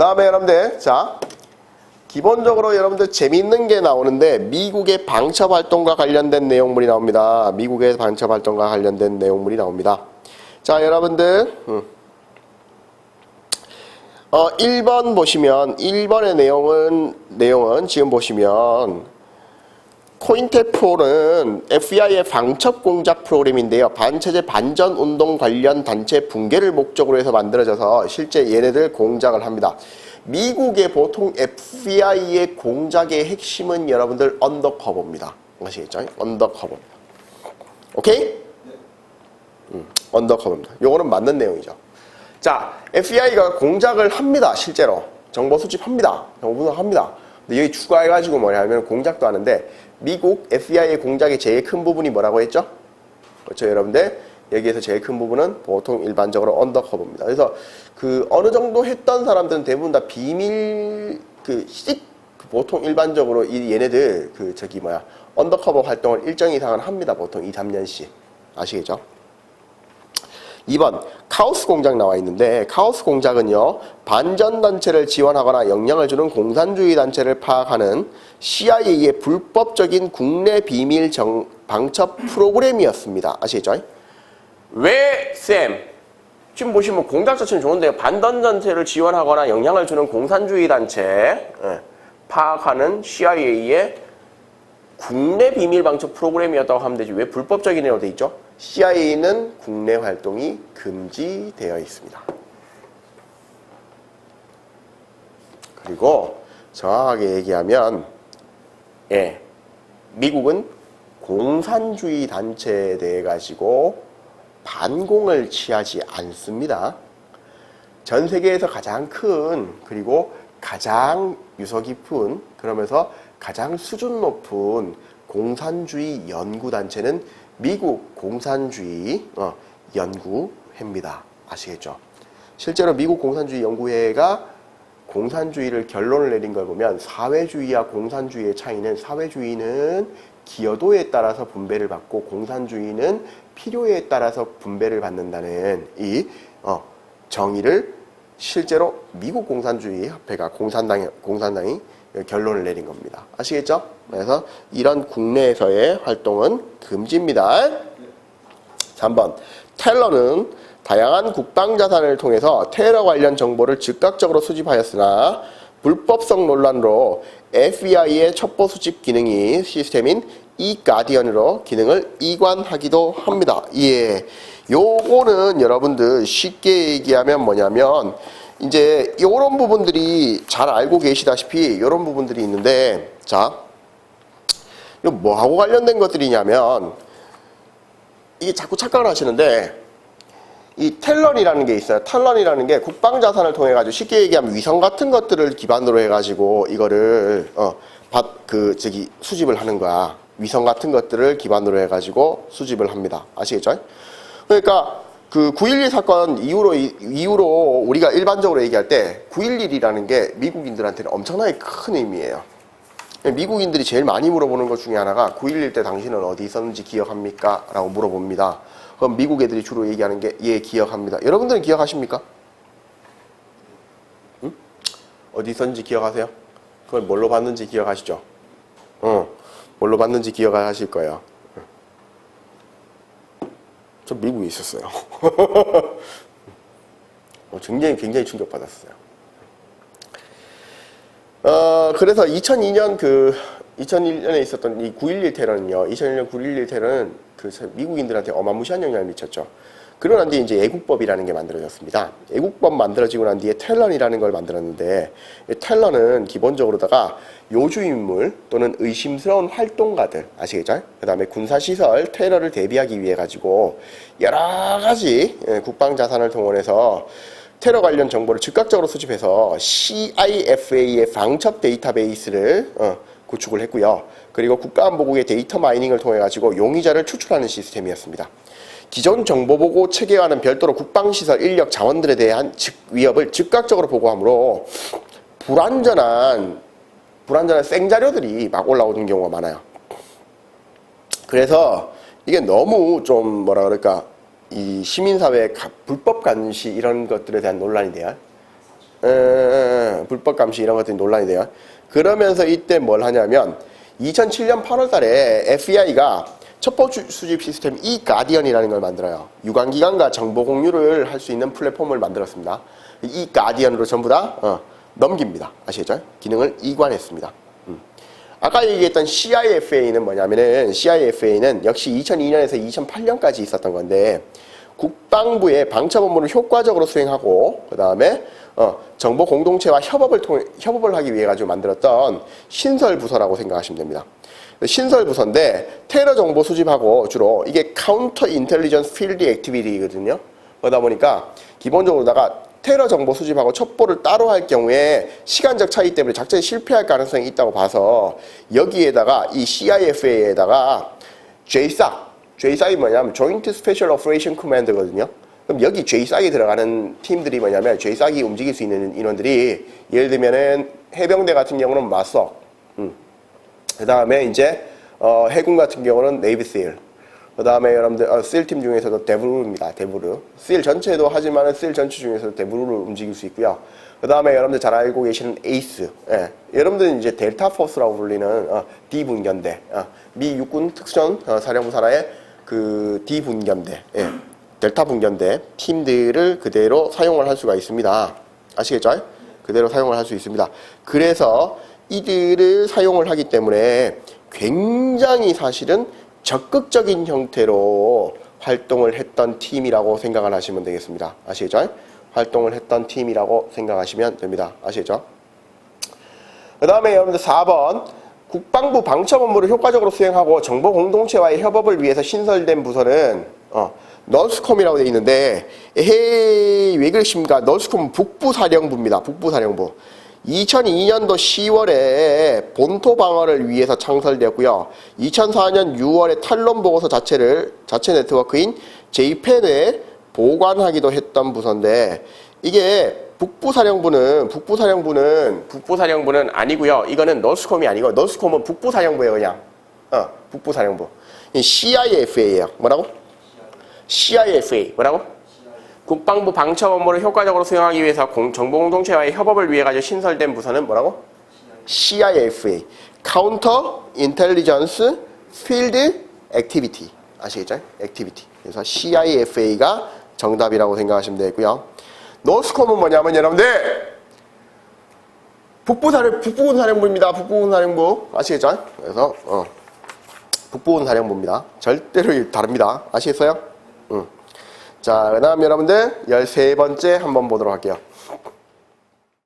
다음에 여러분들 자 기본적으로 여러분들 재미있는 게 나오는데 미국의 방첩 활동과 관련된 내용물이 나옵니다. 미국의 방첩 활동과 관련된 내용물이 나옵니다. 자 여러분들 음. 어 1번 보시면 1번의 내용은 내용은 지금 보시면 코인테프로는 FBI의 방첩 공작 프로그램인데요. 반체제 반전 운동 관련 단체 붕괴를 목적으로 해서 만들어져서 실제 얘네들 공작을 합니다. 미국의 보통 FBI의 공작의 핵심은 여러분들 언더커버입니다. 아시겠죠? 언더커버. 오케이? 음, 언더커버입니다. 요거는 맞는 내용이죠. 자, FBI가 공작을 합니다. 실제로. 정보 수집합니다. 정보 분석합니다. 근데 여기 추가해가지고 뭐냐면 공작도 하는데 미국 FBI의 공작의 제일 큰 부분이 뭐라고 했죠? 그렇죠, 여러분들? 여기에서 제일 큰 부분은 보통 일반적으로 언더커버입니다. 그래서 그 어느 정도 했던 사람들은 대부분 다 비밀 그 시, 그 보통 일반적으로 이 얘네들 그 저기 뭐야 언더커버 활동을 일정 이상은 합니다. 보통 2, 3년씩 아시겠죠? 2번 카오스 공작 나와 있는데 카오스 공작은요 반전 단체를 지원하거나 영향을 주는 공산주의 단체를 파악하는 CIA의 불법적인 국내 비밀 정, 방첩 프로그램이었습니다. 아시겠죠? 왜 쌤? 지금 보시면 공작 자체는 좋은데요. 반전 단체를 지원하거나 영향을 주는 공산주의 단체 예, 파악하는 CIA의 국내 비밀 방첩 프로그램이었다고 하면 되지 왜 불법적이네요 돼 있죠? CIA는 국내 활동이 금지되어 있습니다. 그리고 정확하게 얘기하면 예, 미국은 공산주의 단체에 대해 가지고 반공을 취하지 않습니다. 전 세계에서 가장 큰 그리고 가장 유서 깊은 그러면서 가장 수준 높은 공산주의 연구단체는 미국 공산주의 어, 연구회입니다. 아시겠죠? 실제로 미국 공산주의 연구회가 공산주의를 결론을 내린 걸 보면 사회주의와 공산주의의 차이는 사회주의는 기여도에 따라서 분배를 받고 공산주의는 필요에 따라서 분배를 받는다는 이 어, 정의를 실제로 미국 공산주의 협회가 공산당 공산당이 결론을 내린 겁니다. 아시겠죠? 그래서 이런 국내에서의 활동은 금지입니다. 3번 텔러는 다양한 국방 자산을 통해서 테러 관련 정보를 즉각적으로 수집하였으나 불법성 논란으로 FBI의 첩보 수집 기능이 시스템인 이가디언으로 기능을 이관하기도 합니다. 예. 요거는 여러분들 쉽게 얘기하면 뭐냐면 이제 요런 부분들이 잘 알고 계시다시피 요런 부분들이 있는데 자. 요 뭐하고 관련된 것들이냐면 이게 자꾸 착각을 하시는데 이 텔런이라는 게 있어요. 텔런이라는 게 국방 자산을 통해 가지고 쉽게 얘기하면 위성 같은 것들을 기반으로 해 가지고 이거를 어그 저기 수집을 하는 거야. 위성 같은 것들을 기반으로 해 가지고 수집을 합니다. 아시겠죠? 그러니까 그 9.11 사건 이후로 이후로 우리가 일반적으로 얘기할 때 9.11이라는 게 미국인들한테는 엄청나게 큰 의미예요. 미국인들이 제일 많이 물어보는 것 중에 하나가 9.11 때 당신은 어디 있었는지 기억합니까? 라고 물어봅니다. 그럼 미국 애들이 주로 얘기하는 게 예 기억합니다. 여러분들은 기억하십니까? 응? 어디 있었는지 기억하세요? 그걸 뭘로 봤는지 기억하시죠? 어, 뭘로 봤는지 기억하실 거예요. 저 미국에 있었어요. 어, 굉장히 굉장히 충격받았어요. 어, 그래서 2002년 그 2001년에 있었던 이 9.11 테러는요. 2001년 9.11 테러는 그 미국인들한테 어마무시한 영향을 미쳤죠. 그러고 난 뒤에 이제 애국법이라는 게 만들어졌습니다. 애국법 만들어지고 난 뒤에 텔런이라는 걸 만들었는데 텔런은 기본적으로다가 요주인물 또는 의심스러운 활동가들 아시겠죠? 그 다음에 군사시설 테러를 대비하기 위해 가지고 여러 가지 예, 국방 자산을 동원해서 테러 관련 정보를 즉각적으로 수집해서 CIFA의 방첩 데이터베이스를 어, 구축을 했고요. 그리고 국가안보국의 데이터 마이닝을 통해 가지고 용의자를 추출하는 시스템이었습니다. 기존 정보보고 체계와는 별도로 국방시설, 인력, 자원들에 대한 즉, 위협을 즉각적으로 보고하므로 불완전한 불완전한 생자료들이 막 올라오는 경우가 많아요. 그래서 이게 너무 좀 뭐라 그럴까 이 시민사회 불법 감시 이런 것들에 대한 논란이 돼요. 에, 불법 감시 이런 것들이 논란이 돼요. 그러면서 이때 뭘 하냐면 2007년 8월 달에 FBI가 첩보 주- 수집 시스템 이 가디언이라는 걸 만들어요. 유관기관과 정보 공유를 할 수 있는 플랫폼을 만들었습니다. 이 가디언으로 전부 다 어, 넘깁니다. 아시겠죠? 기능을 이관했습니다. 음. 아까 얘기했던 CIFA는 뭐냐면은 CIFA는 역시 2002년에서 2008년까지 있었던 건데 국방부의 방첩 업무를 효과적으로 수행하고 그 다음에 어, 정보 공동체와 협업을 통해 협업을 하기 위해 가지고 만들었던 신설 부서라고 생각하시면 됩니다. 신설 부서인데 테러 정보 수집하고 주로 이게 카운터 인텔리전스 필드 액티비티거든요. 그러다 보니까 기본적으로다가 테러 정보 수집하고 첩보를 따로 할 경우에 시간적 차이 때문에 작전이 실패할 가능성이 있다고 봐서 여기에다가 이 CIFA에다가 JSOC, JSOC이 뭐냐면 Joint Special Operation Command거든요. 그럼 여기 JSOC이 들어가는 팀들이 뭐냐면 JSOC이 움직일 수 있는 인원들이 예를 들면은 해병대 같은 경우는 마석, 음. 그 다음에 이제 어, 해군 같은 경우는 네이비실. 그 다음에 여러분들 어, SEAL팀 중에서도 데브루입니다. 데브루. SEAL 전체도 하지만은 SEAL 전체 중에서도 데브루를 움직일 수 있고요. 그 다음에 여러분들 잘 알고 계시는 에이스. 예. 여러분들은 이제 델타 포스라고 불리는 어, D 분견대. 어, 미 육군 특전 어, 사령부 산하의 그 D 분견대. 예. 델타 분견대 팀들을 그대로 사용을 할 수가 있습니다. 아시겠죠? 그대로 사용을 할 수 있습니다. 그래서 이들을 사용을 하기 때문에 굉장히 사실은 적극적인 형태로 활동을 했던 팀이라고 생각을 하시면 되겠습니다. 아시겠죠? 활동을 했던 팀이라고 생각하시면 됩니다. 아시겠죠? 그 다음에 여러분들 4번 국방부 방첩 업무를 효과적으로 수행하고 정보 공동체와의 협업을 위해서 신설된 부서는 어, 널스콤이라고 되어 있는데 에헤이 왜 그러십니까? 널스콤은 북부사령부입니다. 북부사령부. 2002년도 10월에 본토 방어를 위해서 창설되었고요. 2004년 6월에 탈론 보고서 자체를 자체 네트워크인 JPEN에 보관하기도 했던 부서인데 이게 북부사령부는 북부사령부는 북부사령부는 아니고요. 이거는 너스콤이 아니고 너스콤은 북부사령부예요, 그냥. 어, 북부사령부. 이 CIFA예요. 뭐라고? CIFA. 뭐라고? 국방부 방첩 업무를 효과적으로 수행하기 위해서 공- 정보 공동체와의 협업을 위해 가지고 신설된 부서는 뭐라고? CIFA. Counter Intelligence Field Activity. 아시겠죠? Activity. 그래서 CIFA가 정답이라고 생각하시면 되고요. 노스콤은 뭐냐면 여러분들 북부사령 북부군 사령부입니다. 북부군 사령부 아시겠죠? 그래서 어, 북부군 사령부입니다. 절대로 다릅니다. 아시겠어요? 응. 자, 그다음 여러분들 13번째 한번 보도록 할게요.